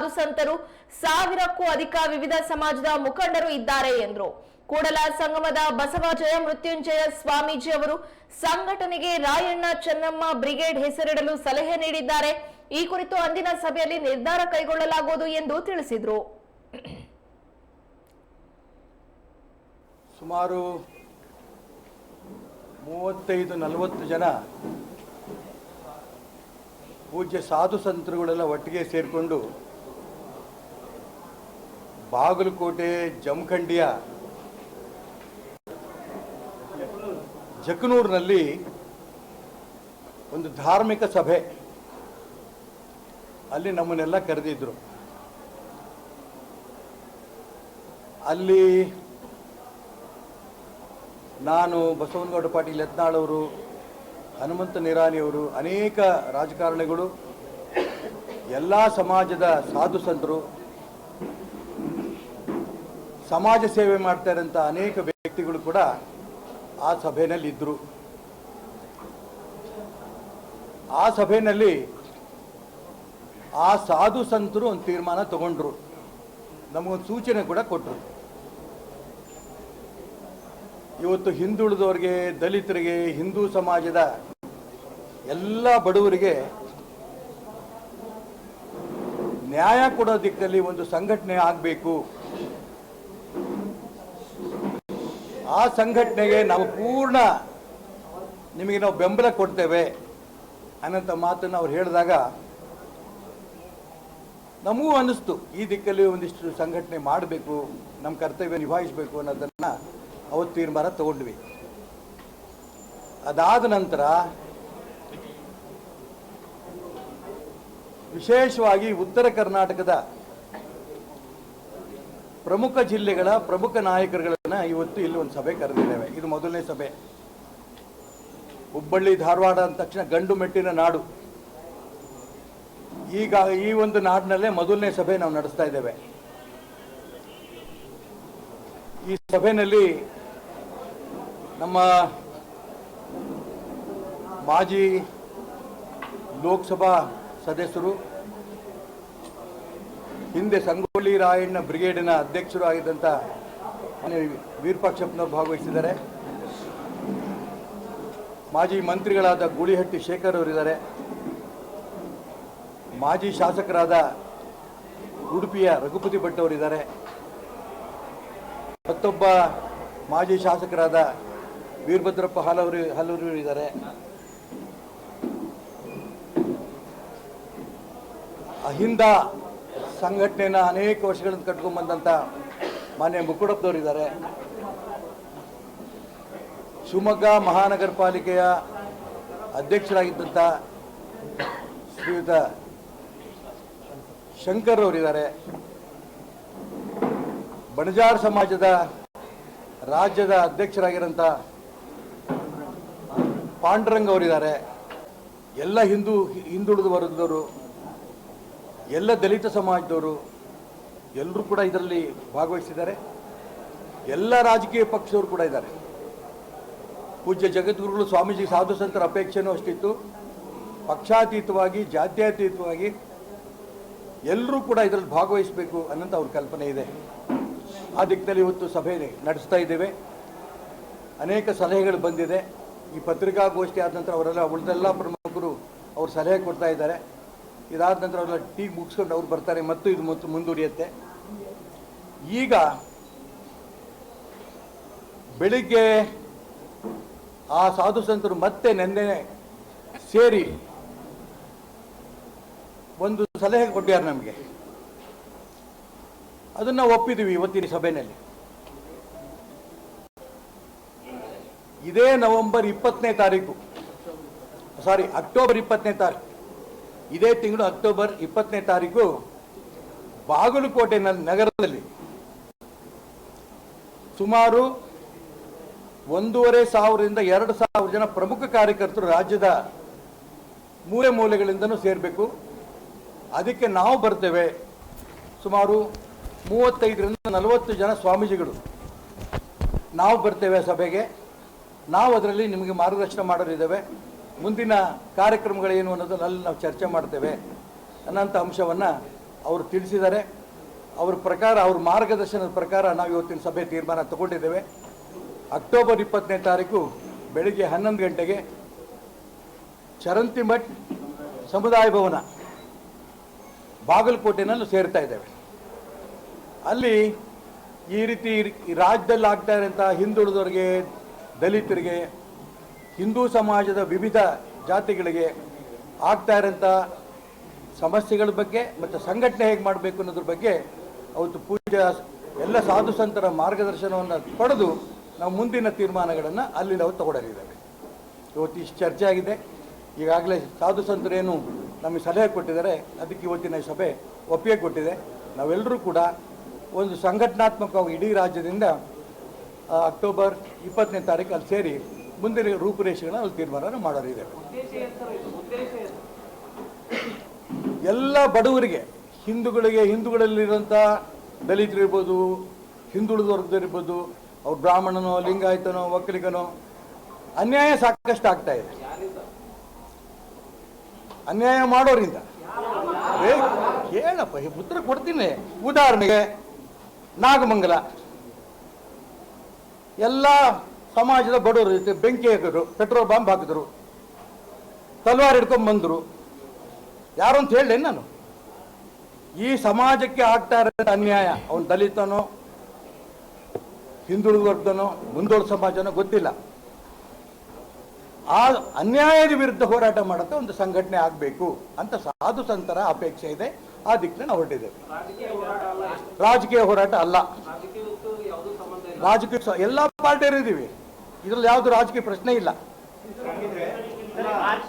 ಸಾಧು ಸಂತರು ಸಾವಿರಕ್ಕೂ ಅಧಿಕ ವಿವಿಧ ಸಮಾಜದ ಮುಖಂಡರು ಇದ್ದಾರೆ ಎಂದರು. ಕೂಡಲ ಸಂಗಮದ ಬಸವ ಜಯ ಮೃತ್ಯುಂಜಯ ಸ್ವಾಮೀಜಿ ಅವರು ಸಂಘಟನೆಗೆ ರಾಯಣ್ಣ ಚೆನ್ನಮ್ಮ ಬ್ರಿಗೇಡ್ ಹೆಸರಿಡಲು ಸಲಹೆ ನೀಡಿದ್ದಾರೆ. ಈ ಕುರಿತು ಅಂದಿನ ಸಭೆಯಲ್ಲಿ ನಿರ್ಧಾರ ಕೈಗೊಳ್ಳಲಾಗುವುದು ಎಂದು ತಿಳಿಸಿದರು. ಸುಮಾರು ಮೂವತ್ತೈದು, ನಲವತ್ತು ಜನ ಪೂಜ್ಯ ಸಾಧು ಸಂತರುಗಳೆಲ್ಲ ಒಟ್ಟಿಗೆ ಸೇರಿಕೊಂಡು ಬಾಗಲಕೋಟೆ, ಜಮಖಂಡಿಯ ಜಕನೂರಿನಲ್ಲಿ ಒಂದು ಧಾರ್ಮಿಕ ಸಭೆ. ಅಲ್ಲಿ ನಮ್ಮನ್ನೆಲ್ಲ ಕರೆದಿದ್ದರು ಅಲ್ಲಿ ನಾನು ಬಸವನಗೌಡ ಪಾಟೀಲ್ ಯತ್ನಾಳ್ ಅವರು, ಹನುಮಂತ ನಿರಾಣಿಯವರು ಅನೇಕ ರಾಜಕಾರಣಿಗಳು, ಎಲ್ಲ ಸಮಾಜದ ಸಾಧು ಸಂತರು ಸಮಾಜ ಸೇವೆ ಮಾಡ್ತಾ ಇರೋಂಥ ಅನೇಕ ವ್ಯಕ್ತಿಗಳು ಕೂಡ ಆ ಸಭೆಯಲ್ಲಿ ಇದ್ದರು ಆ ಸಭೆಯಲ್ಲಿ ಆ ಸಾಧು ಸಂತರು ಒಂದು ತೀರ್ಮಾನ ತಗೊಂಡ್ರು. ನಮಗೊಂದು ಸೂಚನೆ ಕೂಡ ಕೊಟ್ಟರು ಇವತ್ತು ಹಿಂದುಳಿದವ್ರಿಗೆ, ದಲಿತರಿಗೆ, ಹಿಂದೂ ಸಮಾಜದ ಎಲ್ಲ ಬಡವರಿಗೆ ನ್ಯಾಯ ಕೊಡೋ ದಿಕ್ಕಲ್ಲಿ ಒಂದು ಸಂಘಟನೆ ಆಗಬೇಕು. ಆ ಸಂಘಟನೆಗೆ ನಾವು ಪೂರ್ಣ ನಿಮಗೆ ನಾವು ಬೆಂಬಲ ಕೊಡ್ತೇವೆ ಅನ್ನೋಂಥ ಮಾತನ್ನು ಅವ್ರು ಹೇಳಿದಾಗ ನಮಗೂ ಅನ್ನಿಸ್ತು. ಈ ದಿಕ್ಕಲ್ಲಿ ಒಂದಿಷ್ಟು ಸಂಘಟನೆ ಮಾಡಬೇಕು, ನಮ್ಮ ಕರ್ತವ್ಯ ನಿಭಾಯಿಸಬೇಕು ಅನ್ನೋದನ್ನು ಅವತ್ತು ತೀರ್ಮಾನ ತಗೊಂಡ್ವಿ. ಅದಾದ ನಂತರ ವಿಶೇಷವಾಗಿ ಉತ್ತರ ಕರ್ನಾಟಕದ ಪ್ರಮುಖ ಜಿಲ್ಲೆಗಳ ಪ್ರಮುಖ ನಾಯಕರುಗಳನ್ನ ಇವತ್ತು ಇಲ್ಲಿ ಒಂದು ಸಭೆ ಕರೆದಿದ್ದೇವೆ. ಇದು ಮೊದಲನೇ ಸಭೆ. ಹುಬ್ಬಳ್ಳಿ, ಧಾರವಾಡ ಅಂದ ತಕ್ಷಣ ಗಂಡು ಮೆಟ್ಟಿನ ನಾಡು. ಈಗ ಈ ಒಂದು ನಾಡಿನಲ್ಲೇ ಮೊದಲನೇ ಸಭೆ ನಾವು ನಡೆಸ್ತಾ ಇದ್ದೇವೆ. ಈ ಸಭೆಯಲ್ಲಿ ನಮ್ಮ ಮಾಜಿ ಲೋಕಸಭಾ ಸದಸ್ಯರು ಹಿಂದೆ ಸಂಗೊಳ್ಳಿ ರಾಯಣ್ಣ ಬ್ರಿಗೇಡಿನ ಅಧ್ಯಕ್ಷರು ಆಗಿದ್ದಂಥ ವೀರಪಾಕ್ಷಪ್ಪನವರು ಭಾಗವಹಿಸಿದ್ದಾರೆ. ಮಾಜಿ ಮಂತ್ರಿಗಳಾದ ಗೂಳಿಹಟ್ಟಿ ಶೇಖರ್ ಅವರಿದ್ದಾರೆ ಮಾಜಿ ಶಾಸಕರಾದ ಉಡುಪಿಯ ರಘುಪತಿ ಭಟ್ ಅವರಿದ್ದಾರೆ ಮತ್ತೊಬ್ಬ ಮಾಜಿ ಶಾಸಕರಾದ ವೀರಭದ್ರಪ್ಪ ಹಲವರು ಹಲವರು ಇದ್ದಾರೆ. ಅಹಿಂದ ಸಂಘಟನೆನ ಅನೇಕ ವರ್ಷಗಳಿಂದ ಕಟ್ಕೊಂಡ್ಬಂದಂಥ ಮಾನ್ಯ ಮುಕುಡಪ್ಪದವರಿದ್ದಾರೆ ಶಿವಮೊಗ್ಗ ಮಹಾನಗರ ಪಾಲಿಕೆಯ ಅಧ್ಯಕ್ಷರಾಗಿದ್ದಂಥ ಶ್ರೀಯುತ ಶಂಕರ್ ಅವರಿದ್ದಾರೆ. ಬಣಜಾರ್ ಸಮಾಜದ ರಾಜ್ಯದ ಅಧ್ಯಕ್ಷರಾಗಿರೋಂಥ ಪಾಂಡುರಂಗ್ ಅವರಿದ್ದಾರೆ. ಎಲ್ಲ ಹಿಂದೂ, ಹಿಂದುಳಿದು ವರ್ಗದವರು ಎಲ್ಲ ದಲಿತ ಸಮಾಜದವರು ಎಲ್ಲರೂ ಕೂಡ ಇದರಲ್ಲಿ ಭಾಗವಹಿಸಿದ್ದಾರೆ. ಎಲ್ಲ ರಾಜಕೀಯ ಪಕ್ಷದವರು ಕೂಡ ಇದ್ದಾರೆ. ಪೂಜ್ಯ ಜಗದ್ಗುರುಗಳು ಸ್ವಾಮೀಜಿ ಸಾಧು ಸಂತರ ಅಪೇಕ್ಷೆನೂ ಅಷ್ಟಿತ್ತು. ಪಕ್ಷಾತೀತವಾಗಿ, ಜಾತ್ಯತೀತವಾಗಿ ಎಲ್ಲರೂ ಕೂಡ ಇದರಲ್ಲಿ ಭಾಗವಹಿಸಬೇಕು ಅನ್ನೋಂಥ ಅವ್ರ ಕಲ್ಪನೆ ಇದೆ. ಆ ದಿಕ್ಕಿನಲ್ಲಿ ಇವತ್ತು ಸಭೆ ನಡೆಸ್ತಾ ಇದ್ದೇವೆ. ಅನೇಕ ಸಲಹೆಗಳು ಬಂದಿದೆ. ಈ ಪತ್ರಿಕಾಗೋಷ್ಠಿ ಆದ ನಂತರ ಅವರೆಲ್ಲ ಉಳಿದೆಲ್ಲ ಪ್ರಮುಖರು ಅವ್ರು ಸಲಹೆ ಕೊಡ್ತಾ ಇದ್ದಾರೆ. ಇದಾದ ನಂತರ ಅವರೆಲ್ಲ ಟೀ ಮುಗಿಸ್ಕೊಂಡು ಅವ್ರು ಬರ್ತಾರೆ, ಮತ್ತು ಇದು ಮತ್ತು ಮುಂದುವರಿಯುತ್ತೆ. ಈಗ ಬೆಳಿಗ್ಗೆ ಆ ಸಾಧು ಸಂತರು ಮತ್ತೆ ನೆನ್ನೆ ಸೇರಿ ಒಂದು ಸಲಹೆ ಕೊಟ್ಟಿದ್ದಾರೆ ನಮಗೆ. ಅದನ್ನು ಒಪ್ಪಿದ್ದೀವಿ ಇವತ್ತಿನ ಸಭೆಯಲ್ಲಿ. ಇದೇ ನವೆಂಬರ್ ಇಪ್ಪತ್ತನೇ ತಾರೀಕು. ಸಾರಿ ಅಕ್ಟೋಬರ್ ಇಪ್ಪತ್ತನೇ ತಾರೀಕು. ಇದೇ ತಿಂಗಳು ಅಕ್ಟೋಬರ್ ಇಪ್ಪತ್ತನೇ ತಾರೀಕು ಬಾಗಲಕೋಟೆ ನಗರದಲ್ಲಿ. ಸುಮಾರು ಒಂದೂವರೆ ಸಾವಿರದಿಂದ ಎರಡು ಸಾವಿರ ಜನ ಪ್ರಮುಖ ಕಾರ್ಯಕರ್ತರು ರಾಜ್ಯದ ಮೂಲೆ ಮೂಲೆಗಳಿಂದನೂ ಸೇರಬೇಕು. ಅದಕ್ಕೆ ನಾವು ಬರ್ತೇವೆ ಸುಮಾರು ಮೂವತ್ತೈದರಿಂದ ನಲವತ್ತು ಜನ ಸ್ವಾಮೀಜಿಗಳು. ನಾವು ಬರ್ತೇವೆ ಸಭೆಗೆ. ನಾವು ಅದರಲ್ಲಿ ನಿಮಗೆ ಮಾರ್ಗದರ್ಶನ ಮಾಡಲಿದ್ದೇವೆ ಮುಂದಿನ ಕಾರ್ಯಕ್ರಮಗಳೇನು ಅನ್ನೋದನ್ನ ನಾವು ಚರ್ಚೆ ಮಾಡ್ತೇವೆ ಅನ್ನೋಂಥ ಅಂಶವನ್ನು ಅವರು ತಿಳಿಸಿದ್ದಾರೆ. ಅವ್ರ ಪ್ರಕಾರ, ಅವ್ರ ಮಾರ್ಗದರ್ಶನದ ಪ್ರಕಾರ ನಾವು ಇವತ್ತಿನ ಸಭೆ ತೀರ್ಮಾನ ತಗೊಂಡಿದ್ದೇವೆ. ಅಕ್ಟೋಬರ್ ಇಪ್ಪತ್ತನೇ ತಾರೀಕು ಬೆಳಿಗ್ಗೆ ಹನ್ನೊಂದು ಗಂಟೆಗೆ ಚರಂತಿ ಮಠ್ ಸಮುದಾಯ ಭವನ ಬಾಗಲಕೋಟೆನಲ್ಲಿ ಸೇರ್ತಾ ಇದ್ದೇವೆ. ಅಲ್ಲಿ ಈ ರೀತಿ ರಾಜ್ಯದಲ್ಲಿ ಆಗ್ತಾ ಇರೋಂಥ ಹಿಂದುಳಿದವರಿಗೆ, ದಲಿತರಿಗೆ ಹಿಂದೂ ಸಮಾಜದ ವಿವಿಧ ಜಾತಿಗಳಿಗೆ ಆಗ್ತಾ ಇರೋಂಥ ಸಮಸ್ಯೆಗಳ ಬಗ್ಗೆ ಮತ್ತು ಸಂಘಟನೆ ಹೇಗೆ ಮಾಡಬೇಕು ಅನ್ನೋದ್ರ ಬಗ್ಗೆ ಅವತ್ತು ಪೂಜಾ ಎಲ್ಲ ಸಾಧು ಸಂತರ ಮಾರ್ಗದರ್ಶನವನ್ನು ಪಡೆದು ನಾವು ಮುಂದಿನ ತೀರ್ಮಾನಗಳನ್ನು ಅಲ್ಲಿ ನಾವು ತಗೊಳ್ಳಲಿದ್ದೇವೆ ಇವತ್ತು ಇಷ್ಟು ಚರ್ಚೆ ಆಗಿದೆ. ಈಗಾಗಲೇ ಸಾಧು ಸಂತರೇನು ನಮಗೆ ಸಲಹೆ ಕೊಟ್ಟಿದ್ದಾರೆ. ಅದಕ್ಕೆ ಇವತ್ತಿನ ಸಭೆ ಒಪ್ಪಿಗೆ ಕೊಟ್ಟಿದೆ. ನಾವೆಲ್ಲರೂ ಕೂಡ ಒಂದು ಸಂಘಟನಾತ್ಮಕವಾಗಿ ಇಡೀ ರಾಜ್ಯದಿಂದ ಅಕ್ಟೋಬರ್ ಇಪ್ಪತ್ತನೇ ತಾರೀಕು ಅಲ್ಲಿ ಸೇರಿ ಮುಂದಿನ ರೂಪುರೇಷೆಗಳನ್ನ ಅಲ್ಲಿ ತೀರ್ಮಾನ ಮಾಡೋರಿದ್ದೇವೆ ಎಲ್ಲ ಬಡವರಿಗೆ, ಹಿಂದೂಗಳಿಗೆ ಹಿಂದೂಗಳಲ್ಲಿರುವಂಥ ದಲಿತರಿರ್ಬೋದು ಹಿಂದುಳಿದ ವರ್ಗದವರಿರ್ಬೋದು ಅವ್ರು ಬ್ರಾಹ್ಮಣನೋ, ಲಿಂಗಾಯತನೋ, ಒಕ್ಕಲಿಗನೋ, ಅನ್ಯಾಯ ಸಾಕಷ್ಟು ಆಗ್ತಾ ಇದೆ. ಅನ್ಯಾಯ ಮಾಡೋರಿಂದ. ಹೇಳಪ್ಪ ಉತ್ತರ ಕೊಡ್ತೀನಿ. ಉದಾಹರಣೆಗೆ ನಾಗಮಂಗಲ. ಎಲ್ಲ ಸಮಾಜದ ಬಡವರು ಬೆಂಕಿ ಹಾಕಿದ್ರು, ಪೆಟ್ರೋಲ್ ಬಾಂಬ್ ಹಾಕಿದ್ರು, ತಲ್ವಾರ್ ಹಿಡ್ಕೊಂಡ್ ಬಂದರು. ಯಾರು ಅಂತ ಹೇಳಿ ನಾನು? ಈ ಸಮಾಜಕ್ಕೆ ಆಗ್ತಾ ಇರೋ ಅನ್ಯಾಯ, ಅವನು ದಲಿತನೋ ಹಿಂದುಳಿದ ವರ್ಗನೋ ಮುಂದೋಳ ಸಮಾಜನೋ ಗೊತ್ತಿಲ್ಲ. ಆ ಅನ್ಯಾಯದ ವಿರುದ್ಧ ಹೋರಾಟ ಮಾಡುತ್ತೆ ಒಂದು ಸಂಘಟನೆ ಆಗಬೇಕು ಅಂತ ಸಾಧು ಸಂತರ ಅಪೇಕ್ಷೆ ಇದೆ, ಆ ದಿಕ್ಕನ್ನು ನಾವು ಹೊರಟಿದ್ದೇವೆ. ರಾಜಕೀಯ ಹೋರಾಟ ಅಲ್ಲ. ರಾಜಕೀಯ ಎಲ್ಲ ಪಾರ್ಟಿಯರು ಇದ್ದೀವಿ. ಇದ್ರಲ್ಲಿ ಯಾವುದು ರಾಜಕೀಯ ಪ್ರಶ್ನೆ ಇಲ್ಲ.